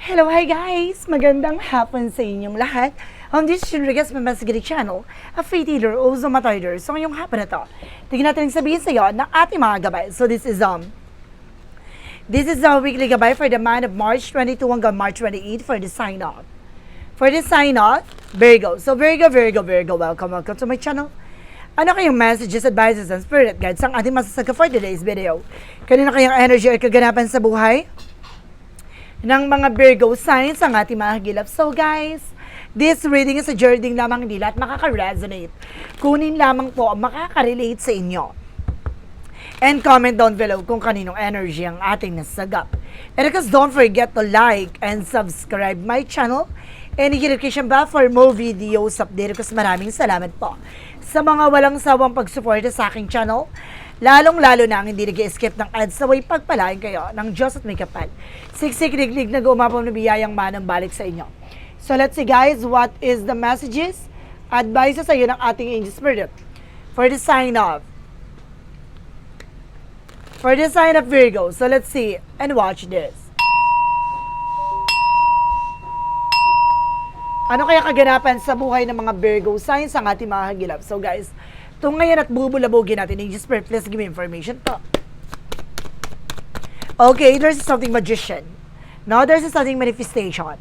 Hello, hi guys! Magandang hapon sa inyong lahat. Um, this is Rodriguez Mamasagiri Channel, a free dealer o Zomatoider. So ngayong hapon na to, tingnan natin sabihin sa iyo ng ating mga gabay. So this is um, this is the weekly gabay for the month of March 22 hanggang March 28 for the sign off. For the sign off, Virgo. So Virgo, Virgo, Virgo, welcome, welcome to my channel. Ano kayong messages, advices, and spirit guides ang ating masasaga for today's video? Kanina kayong energy or kaganapan sa buhay? Ng mga Virgo signs ang ating mga hagilap. So guys, this reading is a journey lamang nila at makaka-resonate. Kunin lamang po makaka-relate sa inyo. And comment down below kung kaninong energy ang ating nasagap. And of course, don't forget to like and subscribe my channel and notification bell for more videos update. Kasi maraming salamat po sa mga walang sawang pagsuporta sa aking channel. Lalong-lalo na ang hindi nag-skip ng ads na way pagpalain kayo ng Diyos at may kapal. Siksik liglig na gumapang na biyayang manang balik sa inyo. So let's see guys, what is the messages? Advice sa iyo ng ating angel spirit for the sign of for the sign of Virgo. So let's see and watch this. Ano kaya kaganapan sa buhay ng mga Virgo signs ang ating mga hagilap? So guys, itong ngayon at bubulabogin natin, Angel Spirit, please give me information to. Okay, there's something magician. No, there's something manifestation.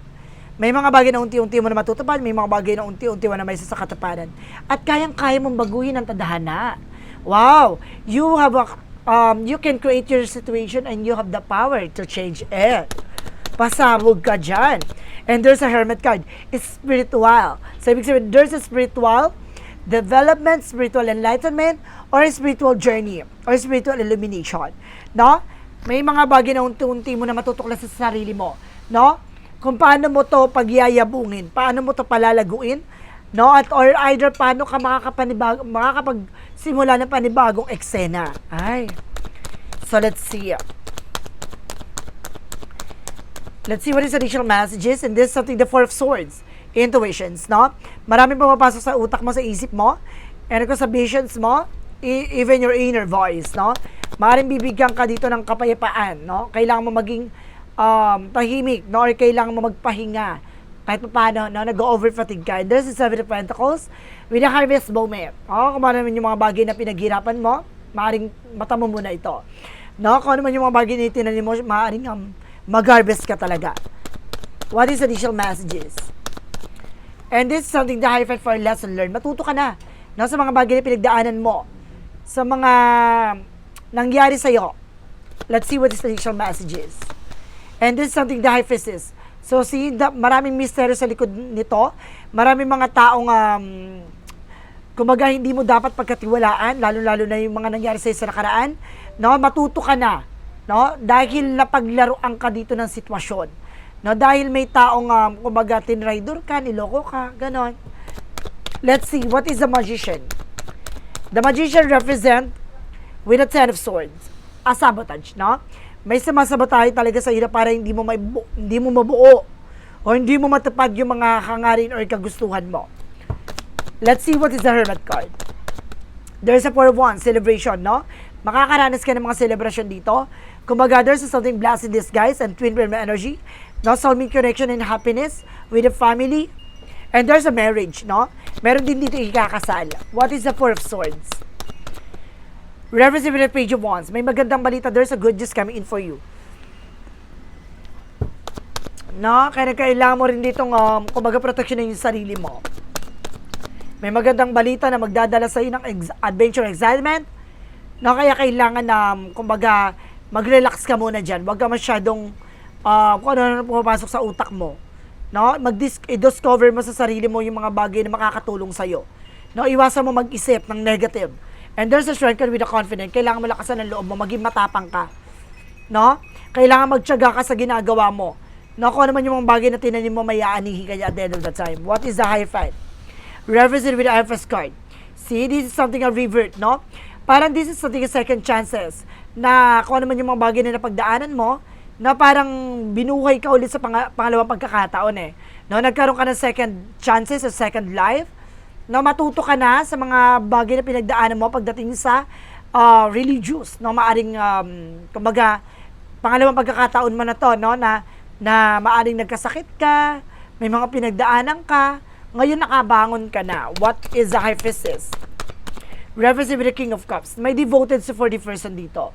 May mga bagay na unti-unti mo na matutupad, may mga bagay na unti-unti mo na may sa katapanan. At kayang-kaya mong baguhin ang tadhana. Wow! You have a, um, you can create your situation and you have the power to change it. Pasabog ka dyan. And there's a hermit card. It's spiritual. So, ibig sabihin, there's a spiritual development, spiritual enlightenment, or spiritual journey, or spiritual illumination. No? May mga bagay na unti-unti mo na matutuklas sa sarili mo. No? Kung paano mo to pagyayabungin, paano mo to palalaguin, no? At or either paano ka makakapanibag, makakapagsimula ng panibagong eksena. Ay. So, let's see. Let's see what is additional messages and this is something the four of swords intuitions no? Maraming pumapasok sa utak mo sa isip mo and ko sa visions mo e- even your inner voice no? Maaaring bibigyan ka dito ng kapayapaan no? Kailangan mo maging um, tahimik no? Or kailangan mo magpahinga. Kahit pa paano no? Nag-over fatigue ka. And there's the seven of pentacles with a harvest moment. Oh kung ano yung mga bagay na pinaghirapan mo maaaring mata mo muna ito. No? Kung ano man yung mga bagay na itinanim mo maaaring um, mag-harvest ka talaga. What is additional messages? And this is something that I find for lesson learned. Matuto ka na no, sa mga bagay na pinagdaanan mo. Sa mga nangyari sa'yo. Let's see what is the additional messages. And this is something I is. So, see, the, maraming mystery sa likod nito. Maraming mga taong um, kumbaga hindi mo dapat pagkatiwalaan, lalo-lalo na yung mga nangyari sa'yo sa nakaraan. No, matuto ka na no? Dahil napaglaruan ka dito ng sitwasyon. No, dahil may taong um, kumbaga tinrider ka, niloko ka, ganon. Let's see, what is the magician? The magician represent with a ten of swords, a sabotage, no? May sumasabotahe talaga sa na para hindi mo may hindi mo mabuo o hindi mo matupad yung mga hangarin or kagustuhan mo. Let's see what is the hermit card. There's a four of wands, celebration, no? Makakaranas ka ng mga celebration dito. Kumbaga, there's something blessed in this, guys, and twin flame energy. No? Soulmate connection and happiness with the family. And there's a marriage, no? Meron din dito ikakasal. What is the Four of Swords? Reference the Page of Wands. May magandang balita. There's a good news coming in for you. No? Kaya kailangan mo rin ditong, um, kumbaga, protection yung sarili mo. May magandang balita na magdadala sa iyo ng ex- adventure excitement. No, kaya kailangan na, um, kumbaga, mag-relax ka muna dyan. Huwag ka masyadong, uh, kung ano na pumapasok sa utak mo. No? Mag-discover mo sa sarili mo yung mga bagay na makakatulong sa'yo. No? Iwasan mo mag-isip ng negative. And there's a strength with a confidence. Kailangan malakasan ng loob mo, maging matapang ka. No? Kailangan magtyaga ka sa ginagawa mo. No? Kung ano man yung mga bagay na tinanim mo, may aanihin ka niya at the end of the time. What is the high five? Represent with the Empress card. See, this is something a revert, no? Parang this is something a second chances na kung ano man yung mga bagay na napagdaanan mo, na parang binuhay ka ulit sa pang- pangalawang pagkakataon eh. No, nagkaroon ka ng second chances sa second life. No, matuto ka na sa mga bagay na pinagdaanan mo pagdating sa uh, religious, no, maaring um, kumbaga pangalawang pagkakataon mo na to, no, na na maaring nagkasakit ka, may mga pinagdaanan ka, ngayon nakabangon ka na. What is the priestess? Reference the King of Cups. May devoted sa 40 person dito.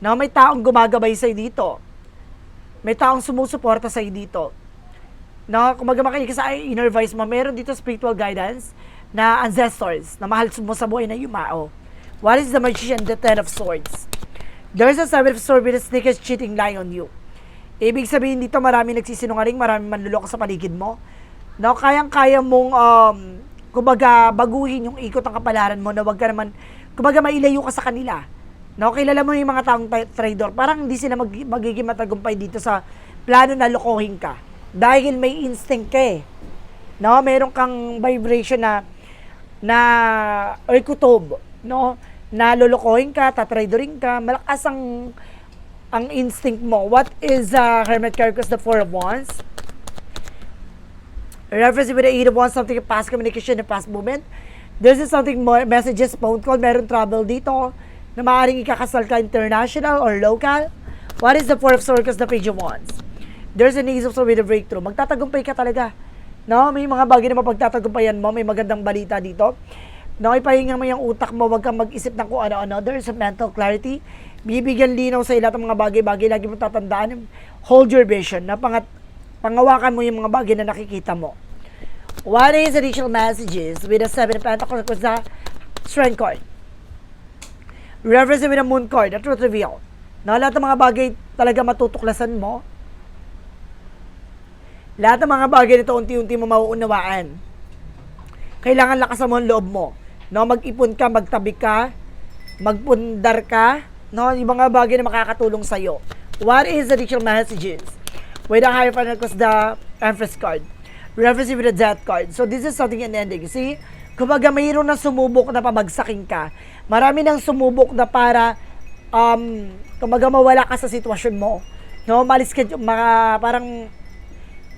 No, may taong gumagabay sa'yo dito. May taong sumusuporta sa'yo dito. No, kung makinig sa inner voice mo, meron dito spiritual guidance na ancestors na mahal mo sa buhay na yumao. What is the magician, the ten of swords? There's a seven of swords with a snake is cheating lying on you. Ibig sabihin dito, marami nagsisinungaling, marami manluloko sa paligid mo. No, kayang-kaya mong, um, kumbaga, baguhin yung ikot ng kapalaran mo na wag ka naman, kumbaga, mailayo ka sa kanila. No, kilala mo yung mga taong tra- trader, parang hindi sila mag, magiging matagumpay dito sa plano na lokohin ka. Dahil may instinct ka eh. No, meron kang vibration na na or kutob, no? Na lolokohin ka, tatradoring ka, malakas ang ang instinct mo. What is uh, Hermit Caracus, the Four of Wands? Reference with the Eight of Wands, something in past communication and past movement. There's is something more, messages, phone call, meron trouble dito na maaaring ikakasal ka international or local. What is the Four of Swords, the Page of Wands? There's an Ace of Swords with a breakthrough. Magtatagumpay ka talaga. No, may mga bagay na mapagtatagumpayan mo, may magandang balita dito. No, ipahinga mo yung utak mo, wag kang mag-isip ng kung ano-ano. There's a mental clarity. Bibigyan linaw sa lahat ng mga bagay-bagay. Lagi mo tatandaan, hold your vision. Na pangat, pangawakan mo yung mga bagay na nakikita mo. What is additional messages with the Seven of Pentacles the Strength card? Reference with the Moon card, the Truth Reveal. Na lahat ng mga bagay talaga matutuklasan mo, lahat ng mga bagay nito unti-unti mo mauunawaan. Kailangan lakasan mo ang loob mo. No, mag-ipon ka, magtabi ka, magpundar ka, no, yung mga bagay na makakatulong sa iyo. What is the additional messages? With the higher final cause the Empress card. Reference with the Death card. So this is something in ending. See, kumbaga mayroon na sumubok na pabagsakin ka. Marami nang sumubok na para um, kumbaga mawala ka sa sitwasyon mo. No, malis ka, mga, parang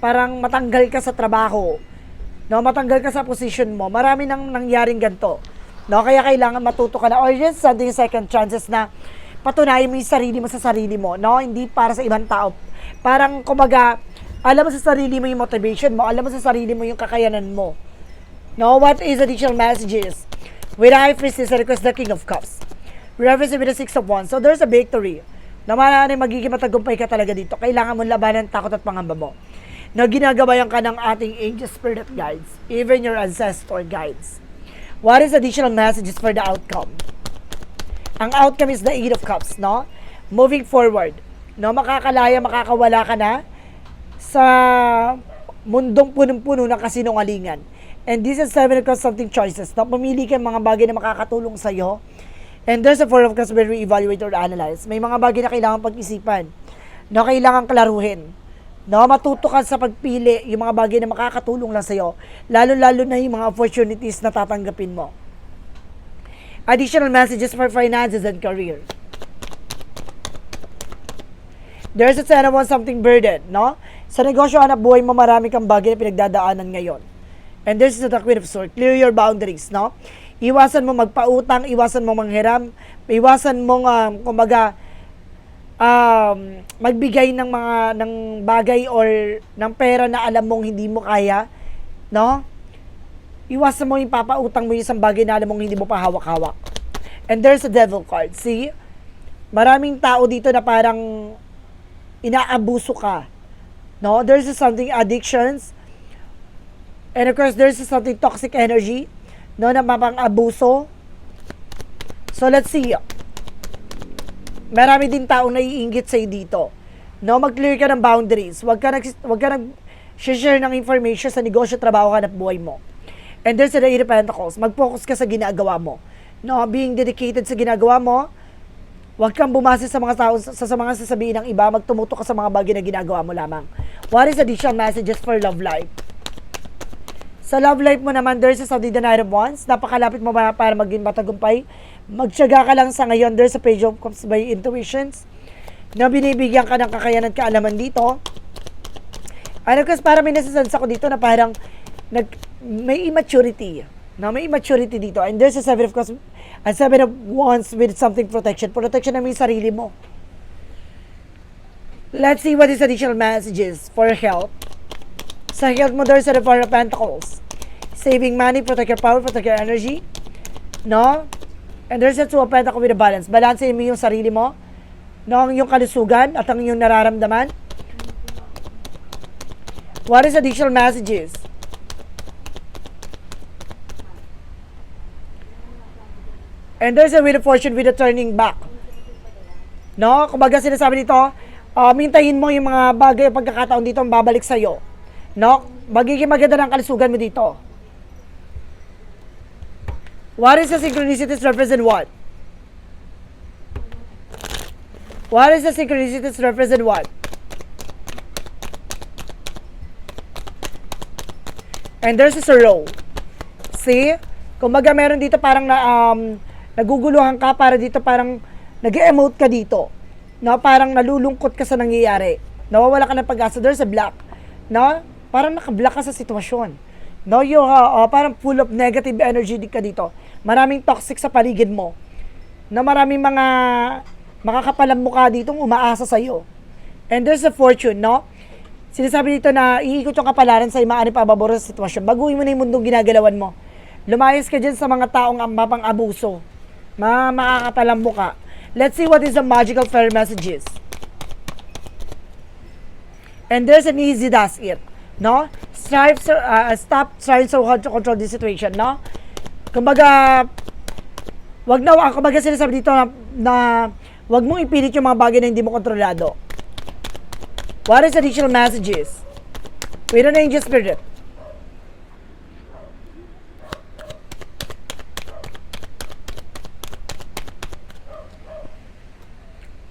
parang matanggal ka sa trabaho. No, matanggal ka sa position mo. Marami nang nangyaring ganito. No, kaya kailangan matuto ka na or just something second chances na patunayan mo yung sarili mo sa sarili mo, no? Hindi para sa ibang tao. Parang kumbaga, alam mo sa sarili mo yung motivation mo, alam mo sa sarili mo yung kakayanan mo. No, what is additional messages? With the high priestess, I request the king of cups. Reference with the six of wands. So there's a victory. Na maaaring magiging matagumpay ka talaga dito. Kailangan mo labanan takot at pangamba mo na ginagabayan ka ng ating angel spirit guides, even your ancestor guides. What is additional messages for the outcome? Ang outcome is the Eight of Cups, no? Moving forward, no? Makakalaya, makakawala ka na sa mundong punong-puno ng kasinungalingan. And this is Seven of Cups something choices, no? Pumili ka mga bagay na makakatulong sa'yo. And there's a Four of we evaluate or analyze. May mga bagay na kailangan pag-isipan, no? Kailangan klaruhin. No, matuto ka sa pagpili yung mga bagay na makakatulong lang sa'yo. Lalo-lalo na yung mga opportunities na tatanggapin mo. Additional messages for finances and career. There's a sana one something burden, no? Sa negosyo, anak buhay mo, marami kang bagay na pinagdadaanan ngayon. And there's the Queen of Swords. Clear your boundaries, no? Iwasan mo magpautang, iwasan mo manghiram, iwasan mo, um, kumbaga, um, magbigay ng mga ng bagay or ng pera na alam mong hindi mo kaya, no? Iwasan mo yung papautang mo yung isang bagay na alam mong hindi mo pa hawak-hawak. And there's a devil card. See? Maraming tao dito na parang inaabuso ka. No? There's something addictions. And of course, there's something toxic energy. No? Na mapang-abuso. So, let's see marami din taong naiinggit sa'yo dito. No, mag-clear ka ng boundaries. Huwag ka nag wag ka nag share ng information sa negosyo, trabaho, hanap buhay mo. And there's the Eight of Pentacles. Mag-focus ka sa ginagawa mo. No, being dedicated sa ginagawa mo. Huwag kang bumase sa mga tao sa, sa mga sasabihin ng iba. Magtumuto ka sa mga bagay na ginagawa mo lamang. What is additional messages for love life? Sa love life mo naman, there's a Saudi the Night of Wands. Napakalapit mo ba para maging matagumpay? Magtyaga ka lang sa ngayon. There's a page of cups by intuitions na binibigyan ka ng kakayanan at kaalaman dito. Ano kasi para may nasasense ako dito na parang nag, may immaturity. No, may immaturity dito. And there's a seven of cups, a seven of wands with something protection. Protection na may sarili mo. Let's see what is additional messages for health. Sa health mo, there's a Four of Pentacles. Saving money, protect your power, protect your energy. No? And there's a Two of Pentacles with a balance. Balansin mo yung sarili mo. No? Iyong kalusugan at ang iyong nararamdaman. What is additional messages? And there's a Wheel of Fortune with a turning back. No? Kumbaga sinasabi dito, uh, mintayin mo yung mga bagay pagkakataon dito ang babalik sa'yo. No? Magiging maganda ng kalusugan mo dito. What is the synchronicities represent what? What is the synchronicities represent what? And there's a row. See? Kumbaga meron dito parang na, um, naguguluhan ka para dito parang nag-emote ka dito. No? Parang nalulungkot ka sa nangyayari. Nawawala ka ng pag-asa. There's a black. No? Parang nakablock ka sa sitwasyon. No, you uh, uh, parang full of negative energy di ka dito. Maraming toxic sa paligid mo. Na maraming mga makakapalang mukha dito umaasa sa iyo. And there's a fortune, no? Sinasabi dito na iikot yung kapalaran sa maaaring pababoro sa sitwasyon. Baguhin mo na yung mundong ginagalawan mo. Lumayas ka dyan sa mga taong ang mapang abuso. Ma makakapalang mukha. Let's see what is the magical fairy messages. And there's an easy does it. No? Strive, uh, stop trying so hard to control the situation, no? Kumbaga, wag na, ah, kumbaga sinasabi dito na, na wag mong ipilit yung mga bagay na hindi mo kontrolado. What is additional messages? With an angel spirit.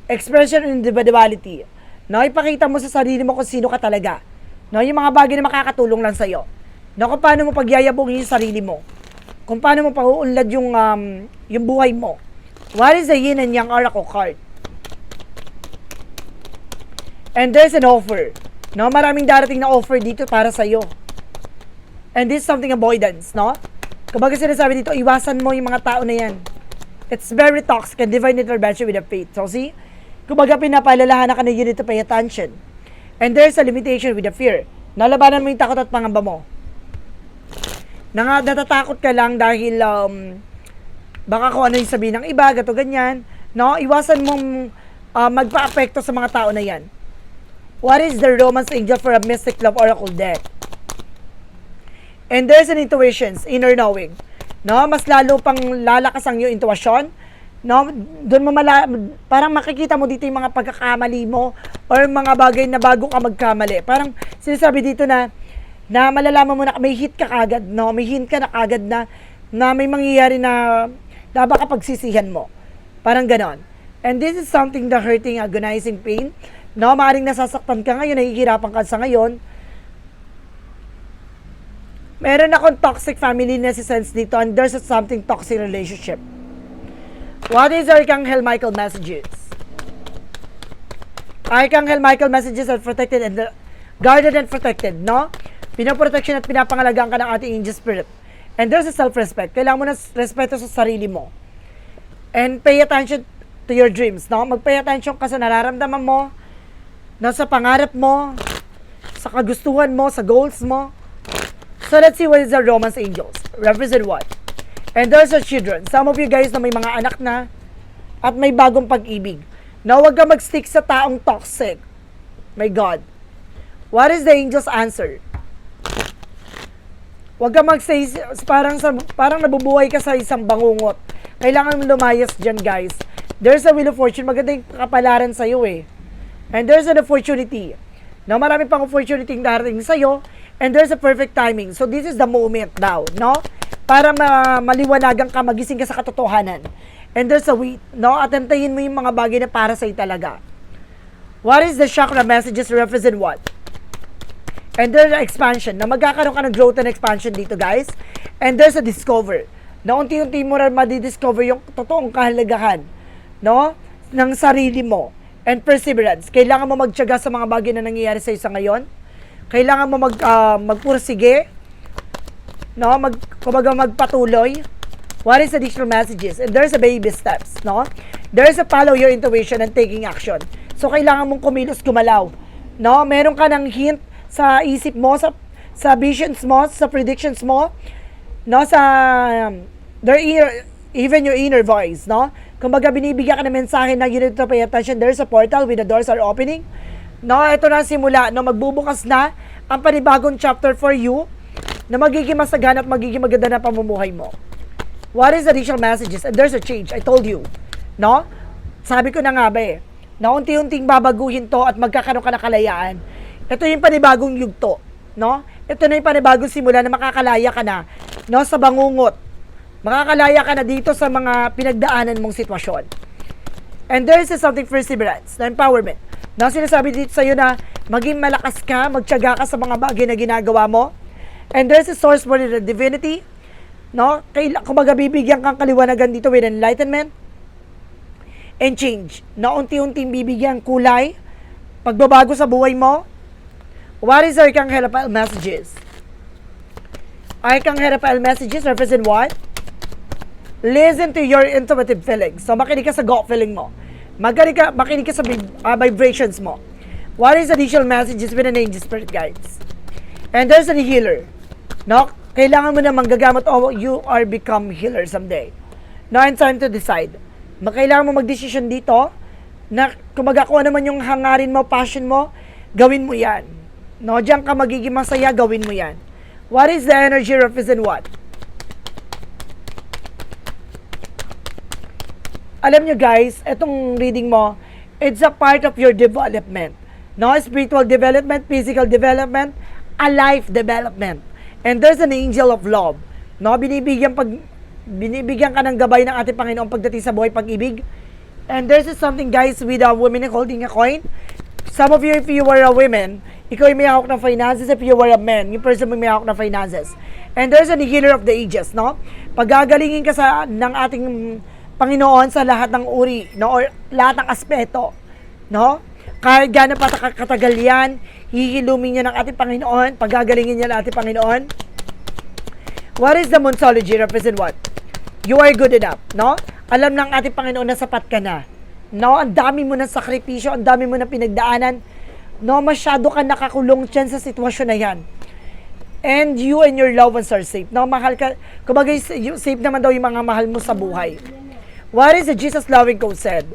Expression and individuality. No, ipakita mo sa sarili mo kung sino ka talaga. No, yung mga bagay na makakatulong lang sa'yo. No, kung paano mo pagyayabong yung sarili mo. Kung paano mo pauunlad yung, um, yung buhay mo. What is the yin and yang oracle card? And there's an offer. No, maraming darating na offer dito para sa iyo. And this is something avoidance, no? Kumbaga sinasabi dito, iwasan mo yung mga tao na yan. It's very toxic and divine intervention with the faith. So see, kumbaga pinapalalahan na ka na you need pay attention. And there's a limitation with the fear. Nalabanan mo yung takot at pangamba mo. Na nga, natatakot ka lang dahil um, baka kung ano yung sabihin ng iba, gato ganyan. No, iwasan mong uh, magpa-apekto sa mga tao na yan. What is the romance angel for a mystic love oracle deck? And there's an intuitions, inner knowing. No, mas lalo pang lalakas ang iyong intuition. No, doon mo mala, parang makikita mo dito yung mga pagkakamali mo or mga bagay na bago ka magkamali. Parang sinasabi dito na na malalaman mo na may hit ka kagad, no? May hint ka na kagad na na may mangyayari na na baka pagsisihan mo. Parang ganon. And this is something the hurting, agonizing pain. No, maaaring nasasaktan ka ngayon, nahihirapan ka sa ngayon. Meron akong toxic family necessance dito and there's something toxic relationship. What is Archangel Michael messages? Archangel Michael messages are protected and guarded and protected, no? Pinoprotection at pinapangalagaan ka ng ating angel spirit. And there's a self-respect. Kailangan mo ng respeto sa sarili mo. And pay attention to your dreams, no? Mag-pay attention ka sa nararamdaman mo, na sa pangarap mo, sa kagustuhan mo, sa goals mo. So let's see what is the Romance Angels. Represent what? And our children. Some of you guys na may mga anak na at may bagong pag-ibig. Na huwag ka mag-stick sa taong toxic. My God. What is the angel's answer? Huwag ka mag-say, parang, sa, parang nabubuhay ka sa isang bangungot. Kailangan mo lumayas dyan, guys. There's a wheel of fortune. Maganda yung kapalaran sa'yo eh. And there's an opportunity. No, marami pang opportunity yung darating sa'yo. And there's a perfect timing. So this is the moment now, no? Para ma maliwanagan ka, magising ka sa katotohanan. And there's a wait, no? At antayin mo yung mga bagay na para sa'yo talaga. What is the chakra messages represent what? And there's an expansion. Na magkakaroon ka ng growth and expansion dito, guys. And there's a discover. Na unti-unti mo rin madidiscover yung totoong kahalagahan, no? Ng sarili mo. And perseverance. Kailangan mo magtyaga sa mga bagay na nangyayari sa sa ngayon. Kailangan mo mag, uh, magpursige. No? Mag, kumbaga magpatuloy. What is additional messages? And there's a baby steps, no? There's a follow your intuition and taking action. So, kailangan mong kumilos, gumalaw. No? Meron ka ng hint sa isip mo, sa, sa visions mo, sa predictions mo, no? Sa, um, their ear, even your inner voice, no? Kumbaga, binibigyan ka ng mensahe na you need to pay attention. There's a portal with the doors are opening. No, ito na ang simula, no? Magbubukas na ang panibagong chapter for you na magiging masagana at magiging maganda na pamumuhay mo. What is the additional messages? And there's a change. I told you. No? Sabi ko na nga ba eh, na unti-unting babaguhin to at magkakaroon ka ng kalayaan. Ito yung panibagong yugto. No? Ito na yung panibagong simula na makakalaya ka na no, sa bangungot. Makakalaya ka na dito sa mga pinagdaanan mong sitwasyon. And there is something perseverance, na empowerment. Na sinasabi dito sa'yo na maging malakas ka, magtyaga ka sa mga bagay na ginagawa mo. And there's a source for the divinity. No? Kaila, kumbaga bibigyan kang kaliwanagan dito with enlightenment and change. Na unti-unting bibigyan kulay, pagbabago sa buhay mo. What is Arcangel Raphael messages? Arcangel Raphael messages represent what? Listen to your intuitive feelings. So, makinig ka sa gut feeling mo. Magaling ka, makinig ka sa ah, vibrations mo. What is additional messages with an angel spirit guides? And there's a healer. No? Kailangan mo na manggagamot o you are become healer someday. Now it's time to decide. Makailangan mo magdesisyon dito na kumaga kung ano man yung hangarin mo, passion mo, gawin mo yan. No? Diyan ka magiging masaya, gawin mo yan. What is the energy represent what? Alam nyo guys, etong reading mo, it's a part of your development. No? Spiritual development, physical development, a life development. And there's an angel of love. No? Binibigyan, pag, binibigyan ka ng gabay ng ating Panginoon pagdating sa buhay pag-ibig. And there's something guys with a woman holding a coin. Some of you, if you were a woman, ikaw ay may hawak ng finances. If you were a man, yung person may hawak ng finances. And there's an healer of the ages, no? Pagagalingin ka sa, ng ating Panginoon sa lahat ng uri, no? Or lahat ng aspeto, no? Kahit gano'n pa ta- katagal yan, hihilumin niya ng ating Panginoon, pagagalingin niya ng ating Panginoon. What is the Monsology? Represent what? You are good enough, no? Alam ng ating Panginoon na sapat ka na. No? Ang dami mo ng sakripisyo, ang dami mo ng pinagdaanan. No? Masyado ka nakakulong dyan sa sitwasyon na yan. And you and your loved ones are safe. No? Mahal ka, kumbaga safe naman daw yung mga mahal mo sa buhay. What is the Jesus loving code said?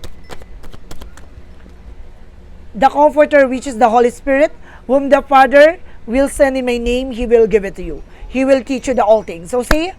The Comforter, which is the Holy Spirit, whom the Father will send in my name, He will give it to you. He will teach you the all things. So see,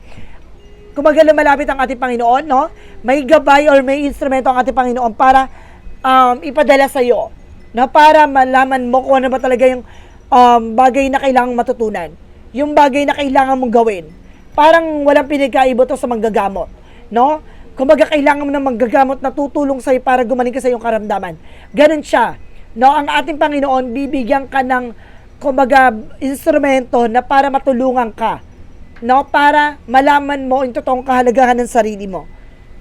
kumaga lumalapit ang ating Panginoon, no? May gabay or may instrumento ang ating Panginoon para um, ipadala sa iyo. Na para malaman mo kung ano ba talaga yung um, bagay na kailangang matutunan. Yung bagay na kailangan mong gawin. Parang walang pinagkaiba to sa manggagamot. No? Kumbaga kailangan mo ng manggagamot na tutulong sa'yo para gumaling ka sa iyong karamdaman. Ganun siya. No? Ang ating Panginoon, bibigyan ka ng kumbaga instrumento na para matulungan ka no para malaman mo yung totoong kahalagahan ng sarili mo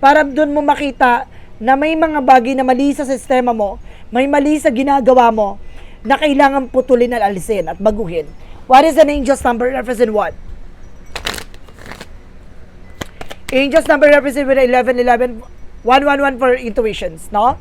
para doon mo makita na may mga bagay na mali sa sistema mo may mali sa ginagawa mo na kailangan putulin at alisin at baguhin what is an angel's number represent what angel's number represent with 11 11 111 for intuitions no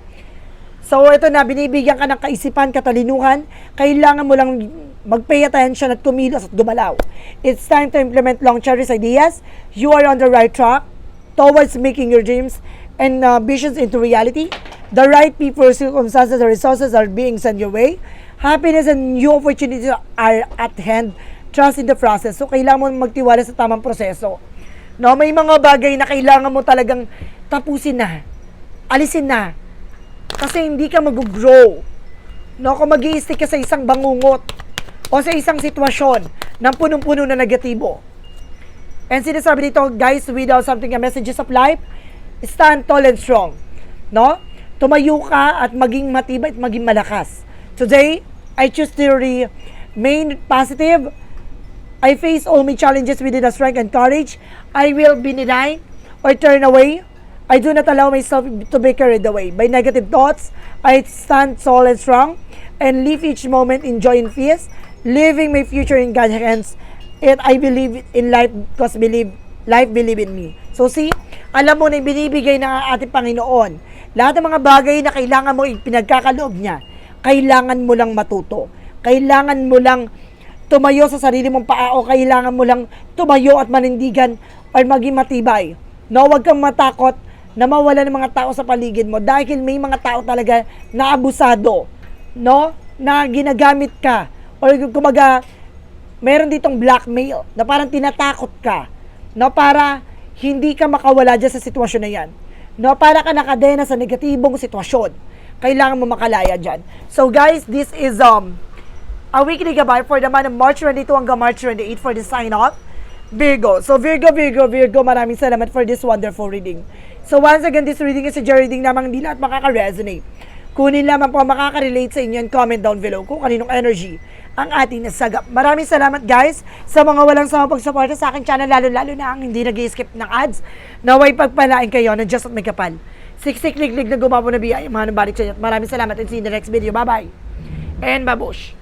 So, ito na, binibigyan ka ng kaisipan, katalinuhan, kailangan mo lang mag-pay attention at kumilos at gumalaw. It's time to implement long cherished ideas. You are on the right track towards making your dreams and uh, visions into reality. The right people, circumstances, and resources are being sent your way. Happiness and new opportunities are at hand. Trust in the process. So, kailangan mo magtiwala sa tamang proseso. No, may mga bagay na kailangan mo talagang tapusin na. Alisin na kasi hindi ka mag-grow. No, kung mag ka sa isang bangungot o sa isang sitwasyon ng punong-puno na negatibo. And sinasabi dito, guys, without something a messages of life, stand tall and strong. No? Tumayo ka at maging matibay at maging malakas. Today, I choose to remain positive. I face all my challenges with the strength and courage. I will be denied or turn away I do not allow myself to be carried away by negative thoughts. I stand tall and strong and live each moment in joy and peace, living my future in God's hands. And I believe in life because believe life believe in me. So see, alam mo na binibigay ng ating Panginoon Lahat ng mga bagay na kailangan mo pinagkakaloob niya, kailangan mo lang matuto. Kailangan mo lang tumayo sa sarili mong paa o kailangan mo lang tumayo at manindigan or maging matibay. No, huwag kang matakot na mawala ng mga tao sa paligid mo dahil may mga tao talaga na abusado, no? Na ginagamit ka or kumaga meron ditong blackmail na parang tinatakot ka, no? Para hindi ka makawala dyan sa sitwasyon na yan. No, para ka nakadena sa negatibong sitwasyon. Kailangan mo makalaya dyan. So guys, this is um a weekly gabay for the month of March 22 hanggang March 28 for the sign off. Virgo. So Virgo, Virgo, Virgo, maraming salamat for this wonderful reading. So once again, this reading is a Jerry reading namang hindi lahat makaka-resonate. Kunin lamang po makaka-relate sa inyo and comment down below kung kaninong energy ang ating nasagap. Maraming salamat guys sa mga walang sama pagsuporta sa aking channel, lalo-lalo na ang hindi nag skip ng ads. Naway pagpalain kayo na just at may kapal. Siksik liglig na gumawa na biyaya. Mga nabalik sa inyo. Maraming salamat and see you in the next video. Bye-bye. And babush.